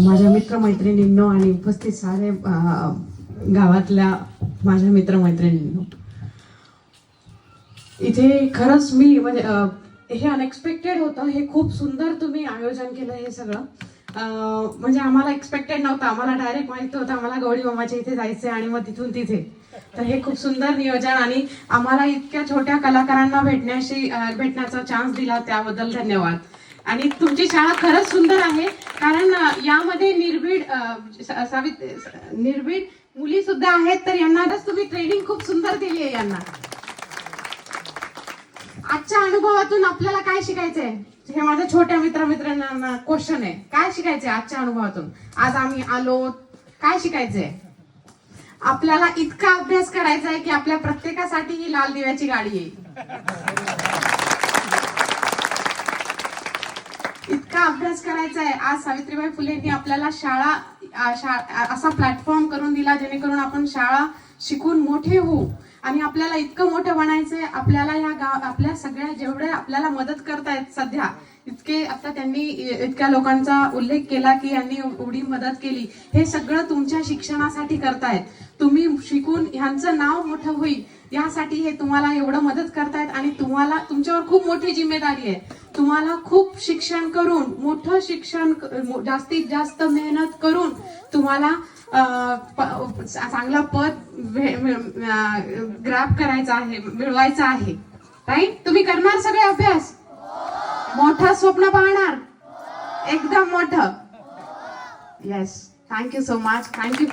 माझ्या मित्रमैत्रिणींनो आणि उपस्थित सारे गावातल्या माझ्या मित्रमैत्रिणींनो. इथे खरंच मी म्हणजे हे अनएक्सपेक्टेड होतं हे खूप सुंदर तुम्ही आयोजन केलं हे सगळं. म्हणजे आम्हाला एक्सपेक्टेड नव्हतं आम्हाला डायरेक्ट माहिती होतं आम्हाला गौरी मामाच्या इथे जायचं आणि मग तिथून तिथे. तर हे खूप सुंदर नियोजन आणि आम्हाला इतक्या छोट्या कलाकारांना भेटण्याशी भेटण्याचा चान्स दिला त्याबद्दल धन्यवाद. आणि तुमची शाळा खरंच सुंदर आहे. कारण यामध्ये निर्भीड सावित निर्भीड मुली सुद्धा आहेत तर यांना तुम्ही ट्रेनिंग खूप सुंदर दिली आहे यांना. आजच्या अनुभवातून आपल्याला काय शिकायचंय? हे माझ्या छोट्या मित्र मित्रांना क्वेश्चन आहे. काय शिकायचंय आजच्या अनुभवातून? आज आम्ही आलो काय शिकायचंय? आपल्याला इतका अभ्यास करायचा आहे की आपल्या प्रत्येकासाठी ही लाल दिव्याची गाडी येईल. इतका अभ्यास करायचा आहे. आज सावित्रीबाई फुलेंनी आपल्याला शाळा असा प्लॅटफॉर्म करून दिला जेणेकरून आपण शाळा शिकून मोठे होऊ. आणि आपल्याला इतकं मोठं बनायचंय आपल्याला ह्या गाव आपल्या सगळ्या जेवढे आपल्याला मदत करतायत सध्या इतके आता त्यांनी इतक्या लोकांचा उल्लेख केला की यांनी एवढी मदत केली. हे सगळं तुमच्या शिक्षणासाठी करतायत. तुम्ही शिकून ह्यांचं नाव मोठं होईल. यासाठी हे तुम्हाला एवढं मदत करतायत आणि तुम्हाला तुमच्यावर खूप मोठी जिम्मेदारी आहे. तुम्हाला खूप शिक्षण करून मोठं शिक्षण जास्तीत जास्त मेहनत करून तुम्हाला चांगला पद ग्रॅप करायचा आहे मिळवायचं आहे. राईट तुम्ही करणार सगळे अभ्यास? मोठं स्वप्न पाहणार? एकदम मोठं. Yes thank you so much thank you